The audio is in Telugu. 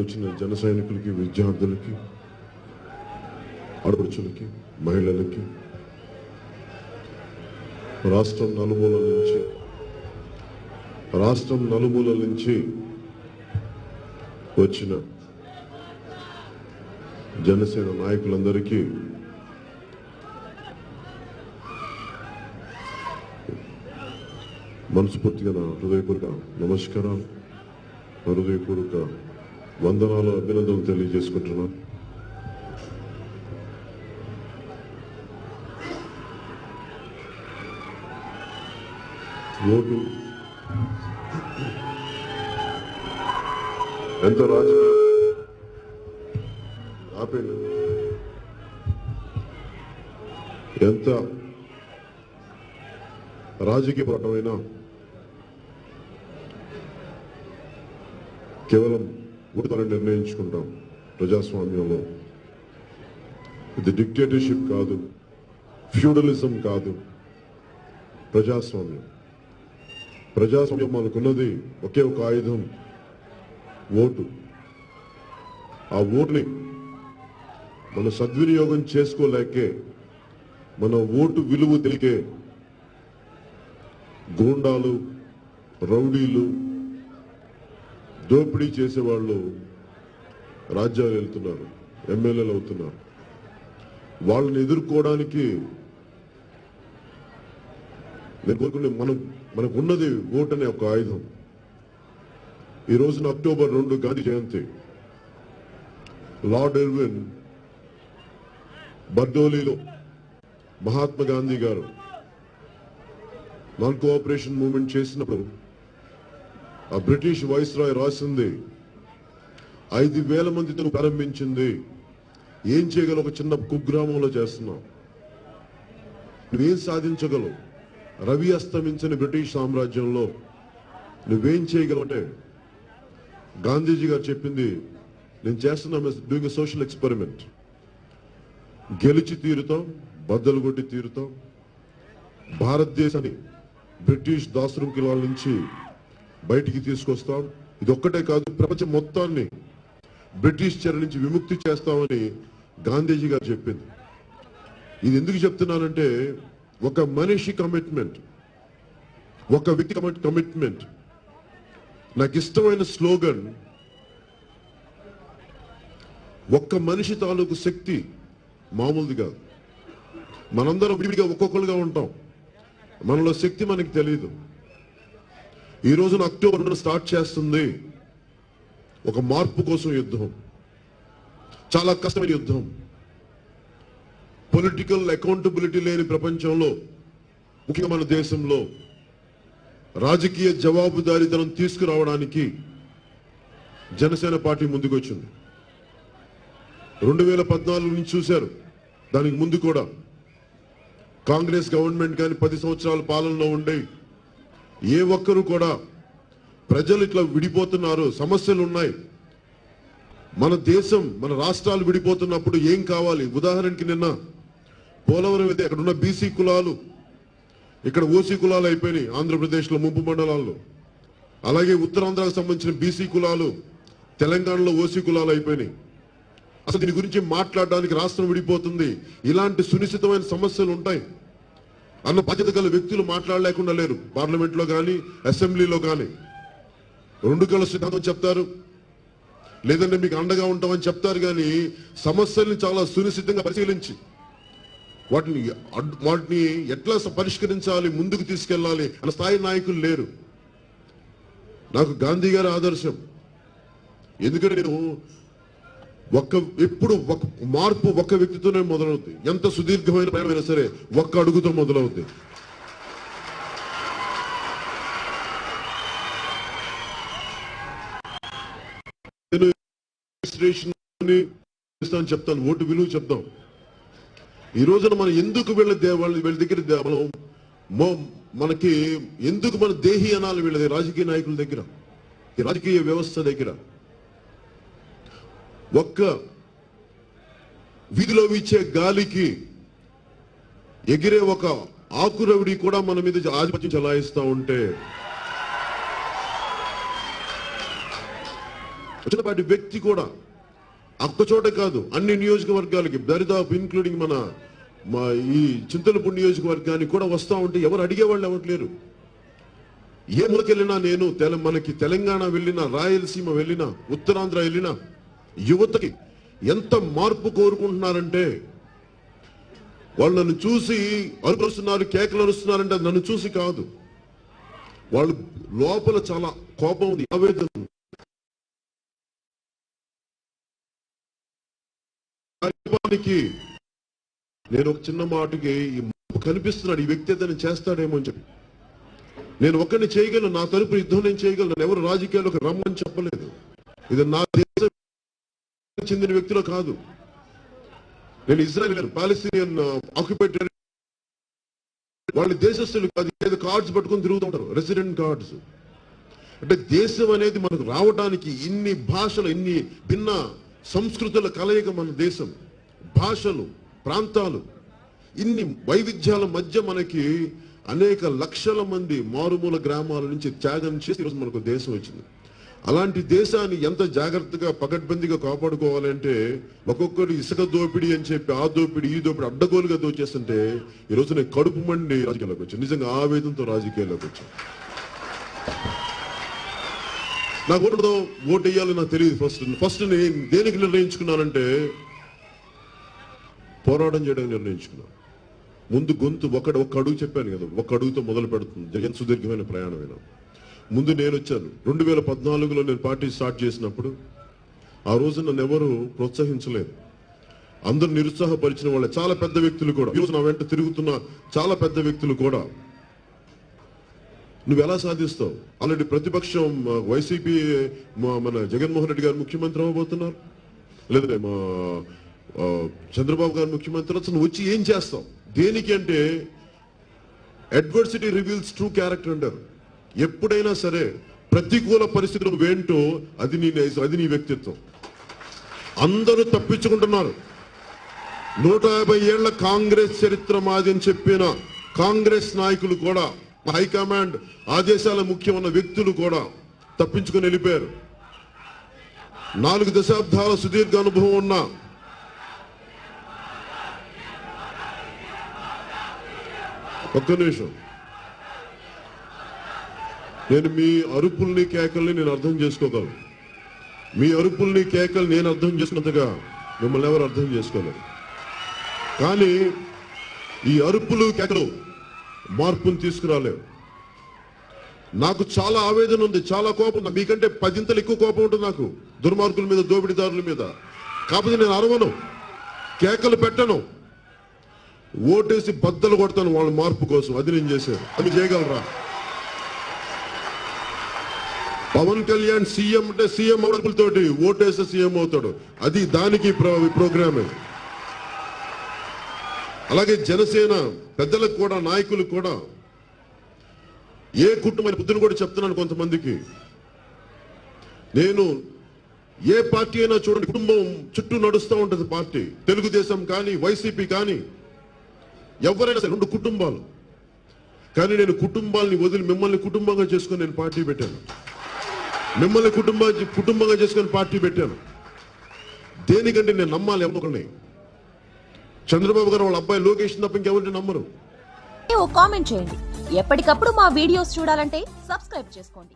వచ్చిన జన సైనికులకి విద్యార్థులకి ఆడపడుచులకి మహిళలకి రాష్ట్రం నలుమూలల నుంచి రాష్ట్రం నలుమూలల నుంచి వచ్చిన జనసేన నాయకులందరికీ మనస్ఫూర్తిగా నా హృదయపూర్వక నమస్కారాలు హృదయపూర్వక వందనాలు అభినందనలు తెలియజేసుకుంటున్నాను ఓటు ఎంత రాజకీయ ఆపేయండి ఎంత రాజకీయ పోరాటమైనా కేవలం ఓటుతో నిర్ణయించుకుంటాం ప్రజాస్వామ్యంలో. ఇది డిక్టేటర్షిప్ కాదు ఫ్యూడలిజం కాదు ప్రజాస్వామ్యం. ప్రజాస్వామ్యం మనకున్నది ఒకే ఒక ఆయుధం ఓటు. ఆ ఓటుని మనం సద్వినియోగం చేసుకోలేకే మన ఓటు విలువ తెలికే గూండాలు రౌడీలు దోపిడీ చేసేవాళ్ళు రాజ్యాలు వెళ్తున్నారు ఎమ్మెల్యేలు అవుతున్నారు. వాళ్ళని ఎదుర్కోవడానికి నేను కోరుకునే మనం మనకు ఉన్నది ఓటు అనే ఒక ఆయుధం. ఈ రోజున అక్టోబర్ రెండు గాంధీ జయంతి. లార్డ్ ఎర్విన్ బర్డోలీలో మహాత్మా గాంధీ గారు నాన్ కోఆపరేషన్ మూవ్మెంట్ చేసినప్పుడు ఆ బ్రిటిష్ వైస్రాయ్ రాసింది. ఐదు వేల మందితో ప్రారంభించింది. ఏం చేయగలవు? ఒక చిన్న కుగ్రామంలో చేస్తున్నావు నువ్వేం సాధించగలవు? రవి అస్తమించిన బ్రిటిష్ సామ్రాజ్యంలో నువ్వేం చేయగలవు? అంటే గాంధీజీ గారు చెప్పింది నేను చేస్తున్నా డూయింగ్ సోషల్ ఎక్స్పెరిమెంట్ గెలిచి తీరుతాం బద్దలు కొట్టి తీరుతాం. భారతదేశాన్ని బ్రిటిష్ దాసృంకిలాల నుంచి బయటికి తీసుకొస్తాం. ఇది ఒక్కటే కాదు ప్రపంచం మొత్తాన్ని బ్రిటిష్ చెర నుంచి విముక్తి చేస్తామని గాంధీజీ గారు చెప్పింది. ఇది ఎందుకు చెప్తున్నానంటే ఒక మనిషి కమిట్మెంట్ ఒక వ్యక్తి కమిట్మెంట్ నాకు ఇష్టమైన స్లోగన్ ఒక్క మనిషి తాలూకు శక్తి మామూలుది కాదు. మనందరం విడిగా ఒక్కొక్కరుగా ఉంటాం. మనలో శక్తి మనకి తెలియదు ఈ రోజున అక్టోబర్ నుండి స్టార్ట్ చేస్తుంది. ఒక మార్పు కోసం యుద్ధం. చాలా కష్టమైన యుద్ధం. పొలిటికల్ అకౌంటబిలిటీ లేని ప్రపంచంలో ముఖ్యంగా మన దేశంలో రాజకీయ జవాబుదారీతనం తీసుకురావడానికి జనసేన పార్టీ ముందుకొచ్చింది. రెండు వేల పద్నాలుగు నుంచి చూశారు. దానికి ముందు కూడా కాంగ్రెస్ గవర్నమెంట్ కానీ పది సంవత్సరాల పాలనలో ఉండే ఏ ఒక్కరు కూడా ప్రజలు ఇట్లా విడిపోతున్నారు సమస్యలు ఉన్నాయి. మన దేశం మన రాష్ట్రాలు విడిపోతున్నప్పుడు ఏం కావాలి? ఉదాహరణకి నిన్న పోలవరం అయితే అక్కడ ఉన్న బీసీ కులాలు ఇక్కడ ఓసీ కులాలు అయిపోయినాయి ఆంధ్రప్రదేశ్లో ముంపు మండలాల్లో. అలాగే ఉత్తరాంధ్రకు సంబంధించిన బీసీ కులాలు తెలంగాణలో ఓసీ కులాలు అయిపోయినాయి. అసలు దీని గురించి మాట్లాడడానికి రాష్ట్రం విడిపోతుంది. ఇలాంటి సునిశ్చితమైన సమస్యలు ఉంటాయి. అన్న బాధ్యత గల వ్యక్తులు మాట్లాడలేకుండా లేరు. పార్లమెంట్లో కానీ అసెంబ్లీలో కానీ రెండు కల సిద్ధాంతం చెప్తారు. లేదంటే మీకు అండగా ఉంటామని చెప్తారు కానీ సమస్యల్ని చాలా సునిశ్చితంగా పరిశీలించి. వాటిని వాటిని ఎట్లా పరిష్కరించాలి ముందుకు తీసుకెళ్ళాలి అన్న స్థాయి నాయకులు లేరు. నాకు గాంధీ గారి ఆదర్శం. ఎందుకంటే నేను ఒక్క ఎప్పుడు ఒక మార్పు ఒక్క వ్యక్తితోనే మొదలవుతుంది ఎంత సుదీర్ఘమైన ప్రయాణమైనా సరే ఒక్క అడుగుతో మొదలవుతుంది నేను రిజిస్ట్రేషన్ చెప్తాను. ఓటు విలువ చెప్తాం ఈ రోజున మనం ఎందుకు వీళ్ళ దేవాళ్ళు వీళ్ళ దగ్గర మనం మనకి ఎందుకు మన దేహి అనాలి వీళ్ళ రాజకీయ నాయకుల దగ్గర రాజకీయ వ్యవస్థ దగ్గర? ఒక్క వీధిలో వీచే గాలికి ఎగిరే ఒక ఆకురవిడి కూడా మన మీద ఆధిపత్యం చలాయిస్తూ ఉంటే చిన్నపాటి వ్యక్తి కూడా ఒక్క చోట కాదు అన్ని నియోజకవర్గాలకి దరిదాపు ఇన్క్లూడింగ్ మన మా ఈ చింతలపూడి నియోజకవర్గానికి కూడా వస్తూ ఉంటే ఎవరు అడిగేవాళ్ళు ఎవరు లేరు. ఏ మూలకెళ్ళినా నేను తెల మనకి తెలంగాణ వెళ్ళినా రాయలసీమ వెళ్ళినా ఉత్తరాంధ్ర వెళ్ళినా యువతకి ఎంత మార్పు కోరుకుంటున్నారంటే వాళ్ళు నన్ను చూసి అరుపులుస్తున్నారు కేకలు అరుస్తున్నారంటే నన్ను చూసి కాదు. వాళ్ళు లోపల చాలా కోపం ఉంది ఆవేదన నేను ఒక చిన్న మాటకి ఈ కనిపిస్తున్నాడు ఈ వ్యక్తి ఏదైనా చేస్తాడేమో అని చెప్పి. నేను ఒక్కడిని చేయగలను నా తరపు యుద్ధం నేను చేయగలను ఎవరు రాజకీయాల్లోకి రమ్మని చెప్పలేదు. ఇది నా చెందిన వ్యక్తిలో కాదు. నేను ఇజ్రాయల్ పాలస్తీనియన్ ఆక్యుపేటెడ్ వాళ్ళ దేశస్తులు కాదు ఏదో కార్డ్స్ పట్టుకొని తిరుగుతుంటారు రెసిడెంట్ కార్డ్స్ అంటే దేశం అనేది మనకు రావడానికి ఇన్ని భాషలు ఇన్ని భిన్న సంస్కృతుల కలయిక మన దేశం. భాషలు ప్రాంతాలు ఇన్ని వైవిధ్యాల మధ్య మనకి అనేక లక్షల మంది మారుమూల గ్రామాల నుంచి త్యాగం చేసి ఈరోజు మనకు దేశం వచ్చింది. అలాంటి దేశాన్ని ఎంత జాగ్రత్తగా పకడ్బందీగా కాపాడుకోవాలంటే ఒక్కొక్కరు ఇసుక దోపిడీ అని చెప్పి ఆ దోపిడీ ఈ దోపిడీ అడ్డగోలుగా దోచేస్తుంటే ఈరోజు నేను కడుపు మండి రాజకీయాల్లోకి వచ్చాను నిజంగా ఆవేదనతో రాజకీయాల్లోకి వచ్చాను నాకు ఓటుతో ఓటు వేయాలో నాకు తెలియదు ఫస్ట్. ఫస్ట్ నేను దేనికి నిర్ణయించుకున్నానంటే పోరాటం చేయడానికి నిర్ణయించుకున్నాను. ముందు గొంతు ఒక ఒక్క అడుగు చెప్పాను కదా ఒక అడుగుతో మొదలు పెడుతుంది. జగన్ సుదీర్ఘమైన ప్రయాణమైన. ముందు నేను వచ్చాను రెండు వేల పద్నాలుగులో నేను పార్టీ స్టార్ట్ చేసినప్పుడు ఆ రోజు నన్ను ఎవరు ప్రోత్సహించలేదు. అందరు నిరుత్సాహపరిచిన వాళ్ళే. చాలా పెద్ద వ్యక్తులు కూడా. ఈరోజు నా వెంట తిరుగుతున్న చాలా పెద్ద వ్యక్తులు కూడా. నువ్వు ఎలా సాధిస్తావు? ఆల్రెడీ ప్రతిపక్షం వైసీపీ మా మన జగన్మోహన్ రెడ్డి గారు ముఖ్యమంత్రి అవ్వబోతున్నారు. లేదంటే మా చంద్రబాబు గారు ముఖ్యమంత్రి అసలు నువ్వు వచ్చి ఏం చేస్తావు? దేనికి అంటే అడ్వర్సిటీ రివీల్స్ ట్రూ క్యారెక్టర్ అంటారు. ఎప్పుడైనా సరే ప్రతికూల పరిస్థితులు వేంటో అది నీ అది నీ వ్యక్తిత్వం. అందరూ తప్పించుకుంటున్నారు. నూట యాభై ఏళ్ళ కాంగ్రెస్ చరిత్ర మాది అని చెప్పిన కాంగ్రెస్ నాయకులు కూడా హైకమాండ్ ఆదేశాల ముఖ్యమైన వ్యక్తులు కూడా తప్పించుకుని వెళ్ళిపోయారు. నాలుగు దశాబ్దాల సుదీర్ఘ అనుభవం ఉన్న ఒక్క నిమిషం. నేను మీ అరుపుల్ని కేకల్ని నేను అర్థం చేసుకోగలను. మీ అరుపుల్ని కేకలు నేను అర్థం చేసుకున్నంతగా మిమ్మల్ని ఎవరు అర్థం చేసుకోలేరు. కానీ ఈ అరుపులు కేకలు మార్పును తీసుకురాలేవు. నాకు చాలా ఆవేదన ఉంది చాలా కోపం ఉంది. మీకంటే పదింతలు ఎక్కువ కోపం ఉంటుంది నాకు దుర్మార్గుల మీద దోపిడీదారుల మీద. కాకపోతే నేను అరవను కేకలు పెట్టను. ఓటేసి బద్దలు కొడతాను వాళ్ళ మార్పు కోసం. అది నేను చేశాను. అది చేయగలరా? పవన్ కళ్యాణ్ సీఎం అంటే సీఎం తోటి ఓటేస్తే సీఎం అవుతాడు. అది దానికి ప్రోగ్రామే. అలాగే జనసేన పెద్దలకు కూడా నాయకులకు కూడా ఏ కుటుంబం బుద్ధిని కూడా చెప్తున్నాను కొంతమందికి. నేను ఏ పార్టీ అయినా చూడండి కుటుంబం చుట్టూ నడుస్తూ ఉంటుంది పార్టీ. తెలుగుదేశం కానీ వైసీపీ కానీ ఎవరైనా సరే రెండు కుటుంబాలు. కానీ నేను కుటుంబాలని వదిలి మిమ్మల్ని కుటుంబంగా చేసుకుని నేను పార్టీ పెట్టాను. మిమ్మల్ని కుటుంబ కుటుంబంగా చేసుకొని పార్టీ పెట్టాను. దేనికంటే నేను నమ్మాలి ఎవరిని చంద్రబాబు గారు వాళ్ళ అబ్బాయి లోకేష్ తప్ప ఇంకెవరిని నమ్మరు. ఓ కామెంట్ చేయండి. ఎప్పటికప్పుడు మా వీడియోస్ చూడాలంటే సబ్స్క్రైబ్ చేసుకోండి.